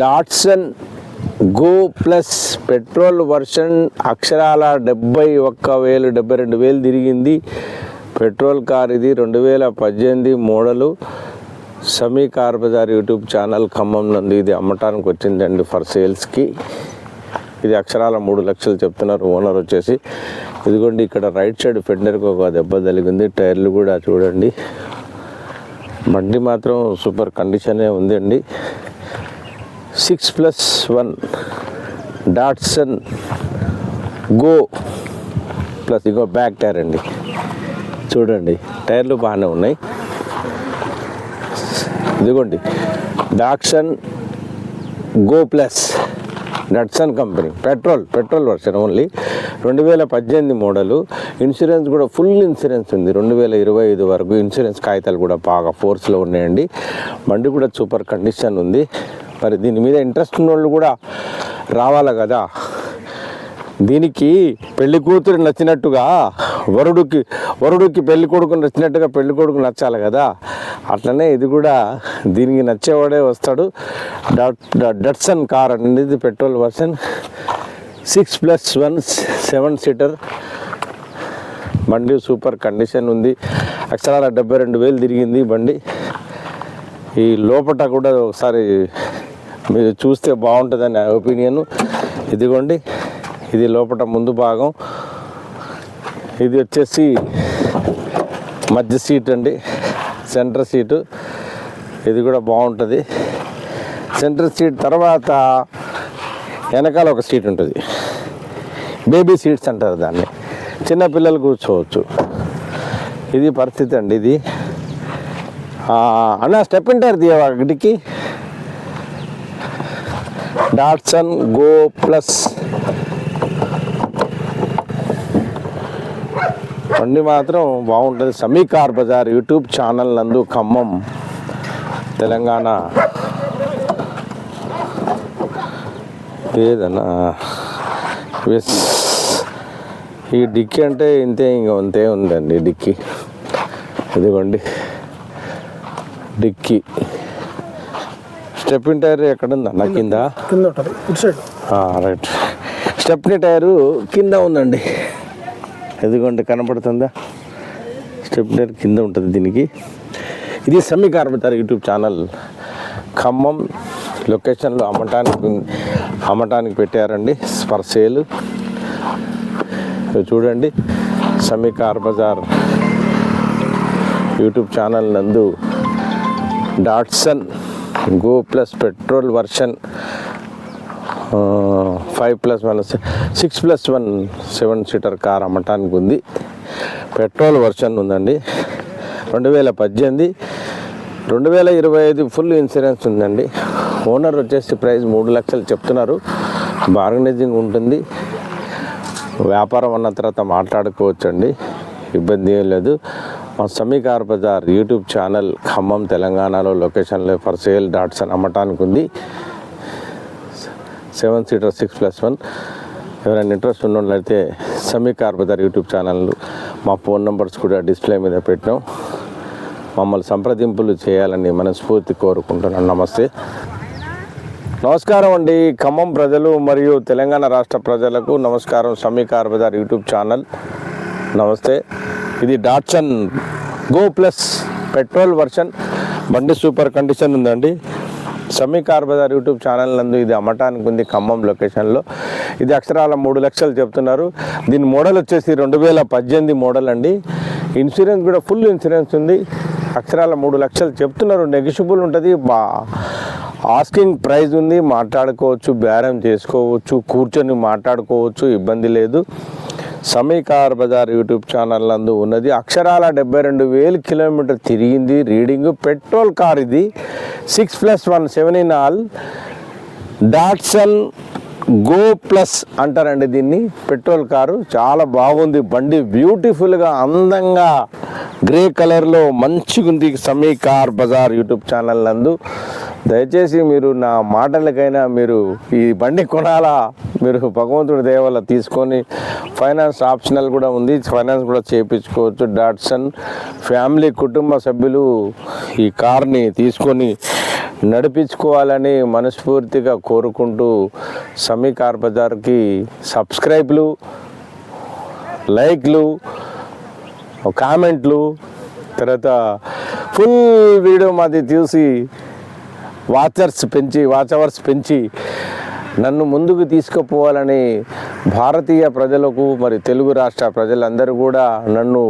Datsun Go Plus petrol version అక్షరాల డెబ్బై ఒక్క వేలు డెబ్బై రెండు వేలు తిరిగింది. పెట్రోల్ కార్ ఇది రెండు వేల పద్దెనిమిది model. Sami car bazaar YouTube channel Khammam నుండి ఇది అమ్మటానికి వచ్చిందండి ఫర్ సేల్స్కి. ఇది అక్షరాల మూడు లక్షలు చెప్తున్నారు ఓనర్ వచ్చేసి. ఇదిగోండి ఇక్కడ రైట్ సైడ్ ఫెండర్కి ఒక దెబ్బ తగిలింది. టైర్లు కూడా చూడండి. బండి మాత్రం సూపర్ కండిషనే ఉందండి. Six plus one Datsun Go Plus ఇంకో బ్యాక్ టైర్ అండి. చూడండి టైర్లు బాగానే ఉన్నాయి. ఇదిగోండి Datsun Go Plus Datsun company petrol petrol version only. రెండు వేల పద్దెనిమిది మోడలు ఇన్సూరెన్స్ కూడా ఫుల్ ఇన్సూరెన్స్ ఉంది. రెండు వేల ఇరవై ఐదు వరకు ఇన్సూరెన్స్ కాగితాలు కూడా బాగా ఫోర్స్లో ఉన్నాయండి. బండి కూడా సూపర్ కండిషన్ ఉంది. మరి దీని మీద ఇంట్రెస్ట్ ఉన్న వాళ్ళు కూడా రావాలి కదా? దీనికి పెళ్ళి కూతురు నచ్చినట్టుగా వరుడుకి వరుడికి పెళ్ళి కొడుకు నచ్చినట్టుగా పెళ్ళి కొడుకు నచ్చాలి కదా? అట్లనే ఇది కూడా దీనికి నచ్చేవాడే వస్తాడు. డట్సన్ కార్ అనేది petrol version. Six plus one seven seater బండి సూపర్ కండిషన్ ఉంది. అక్షరాల డెబ్బై రెండు వేలు తిరిగింది బండి. ఈ లోపట కూడా ఒకసారి మీరు చూస్తే బాగుంటుందని నా ఒపీనియన్. ఇదిగోండి ఇది లోపట ముందు భాగం. ఇది వచ్చేసి మధ్య సీట్ అండి సెంటర్ సీటు. ఇది కూడా బాగుంటుంది. సెంటర్ సీట్ తర్వాత వెనకాల ఒక సీట్ ఉంటుంది. బేబీ సీట్స్ అంటారు దాన్ని. చిన్నపిల్లలు కూర్చోవచ్చు. ఇది పరిస్థితి అండి ఇది. అన్న స్టెప్ ఇంటారు తీయవా గిటికి డాట్సన్ గో ప్లస్ బండి మాత్రం బాగుంటుంది. సమీకార్ బజార్ యూట్యూబ్ ఛానల్ నందు ఖమ్మం తెలంగాణ. ఏదన్నా? ఈ డిక్కీ అంటే ఇంతే ఇంకా అంతే ఉందండి డిక్కీ. ఇదిగోండి. డిక్కీ. స్టెప్పిన్ టైర్ ఎక్కడ ఉందా? నా కింద? కింద ఉంటుంది. ఇటు సైడ్. రైట్. స్టెప్ని టైరు కింద ఉందండి. ఎదుగోండి కనపడుతుందా? స్టెప్ టైర్ కింద ఉంటుంది దీనికి. ఇది Sami car bazaar YouTube channel. Khammam లొకేషన్లో అమ్మటానికి అమ్మటానికి పెట్టారండి. For sale. చూడండి. Sami car bazaar YouTube channel నందు Datsun Go Plus petrol version five plus one six plus one seven seater car అమ్మటానికి ఉంది. పెట్రోల్ వర్షన్ ఉందండి. రెండు వేల పద్దెనిమిది రెండు వేల ఇరవై ఐదు ఫుల్ ఇన్సూరెన్స్ ఉందండి. ఓనర్ వచ్చేసి ప్రైస్ మూడు లక్షలు చెప్తున్నారు. బార్గనైజింగ్ ఉంటుంది. వ్యాపారం అన్న తర్వాత మాట్లాడుకోవచ్చండి. ఇబ్బంది ఏం లేదు. మా Sami car bazaar YouTube channel Khammam తెలంగాణలో లొకేషన్లో ఫర్ సేల్ డాట్స్ అని అమ్మటానికి ఉంది. Seven seater six plus one. ఎవరైనా ఇంట్రెస్ట్ ఉన్నట్లయితే సమీకార్ బజార్ యూట్యూబ్ ఛానల్ మా ఫోన్ నెంబర్స్ కూడా డిస్ప్లే మీద పెట్టినాం. మమ్మల్ని సంప్రదింపులు చేయాలని మనస్ఫూర్తి కోరుకుంటున్నాను నమస్తే. నమస్కారం అండి. ఖమ్మం ప్రజలు మరియు తెలంగాణ రాష్ట్ర ప్రజలకు నమస్కారం. Sami car bazaar YouTube channel. నమస్తే. ఇది Datsun. Go plus petrol version. బండి సూపర్ కండిషన్ ఉందండి. Sami car bazaar YouTube channel నందు ఇది అమ్మటానికి ఉంది ఖమ్మం లొకేషన్లో ఇది అక్షరాల మూడు లక్షలు చెప్తున్నారు. దీని మోడల్ వచ్చేసి రెండు వేల పద్దెనిమిది మోడల్ అండి. ఇన్సూరెన్స్ కూడా ఫుల్ ఇన్సూరెన్స్ ఉంది. అక్షరాల మూడు లక్షలు చెప్తున్నారు. నెగిషిబుల్ ఉంటుంది. బా ఆస్కింగ్ ప్రైజ్ ఉంది. మాట్లాడుకోవచ్చు బేరం చేసుకోవచ్చు కూర్చొని మాట్లాడుకోవచ్చు ఇబ్బంది లేదు. సమీకార్ బజార్ యూట్యూబ్ ఛానల్ నందు ఉన్నది. అక్షరాల డెబ్బై రెండు వేలు కిలోమీటర్ తిరిగింది. రీడింగ్ పెట్రోల్ కార్ ఇది. Six plus one seven in all Datsun Go Plus అంటారండి దీన్ని. పెట్రోల్ కారు చాలా బాగుంది. బండి బ్యూటిఫుల్గా అందంగా గ్రే కలర్లో మంచిగా ఉంది Sami car bazaar YouTube channel నందు. దయచేసి మీరు నా మాటలకైనా మీరు ఈ బండి కొనాలా? మీరు భగవంతుడి దేవల్ల తీసుకొని ఫైనాన్స్ ఆప్షనల్ కూడా ఉంది. ఫైనాన్స్ కూడా చేయించుకోవచ్చు. డాట్సన్ ఫ్యామిలీ కుటుంబ సభ్యులు ఈ కార్ని తీసుకొని నడిపించుకోవాలని మనస్ఫూర్తిగా కోరుకుంటూ సమీ కార్ బజార్కి సబ్స్క్రైబ్లు లైక్లు కామెంట్లు తర్వాత ఫుల్ వీడియో మాది చూసి వాచర్స్ పెంచి వాచ్ అవర్స్ పెంచి నన్ను ముందుకు తీసుకుపోవాలని భారతీయ ప్రజలకు మరి తెలుగు రాష్ట్ర ప్రజలందరూ కూడా నన్ను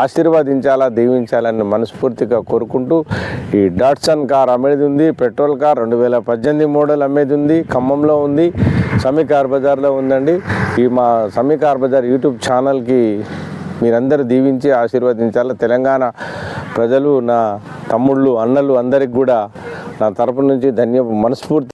ఆశీర్వదించాలా దీవించాలని మనస్ఫూర్తిగా కోరుకుంటూ ఈ డాట్సన్ కార్ అమ్మేది ఉంది పెట్రోల్ కార్ రెండు వేల పద్దెనిమిది మోడల్ అమ్మేది ఉంది ఖమ్మంలో ఉంది సమీ కార్ బజార్లో ఉందండి. ఈ మా సమీ కార్ బజార్ యూట్యూబ్ ఛానల్కి మీరందరూ దీవించి ఆశీర్వదించాలి తెలంగాణ ప్రజలు నా తమ్ముళ్ళు అన్నలు అందరికి కూడా నా తరపు నుంచి ధన్య మనస్ఫూర్తి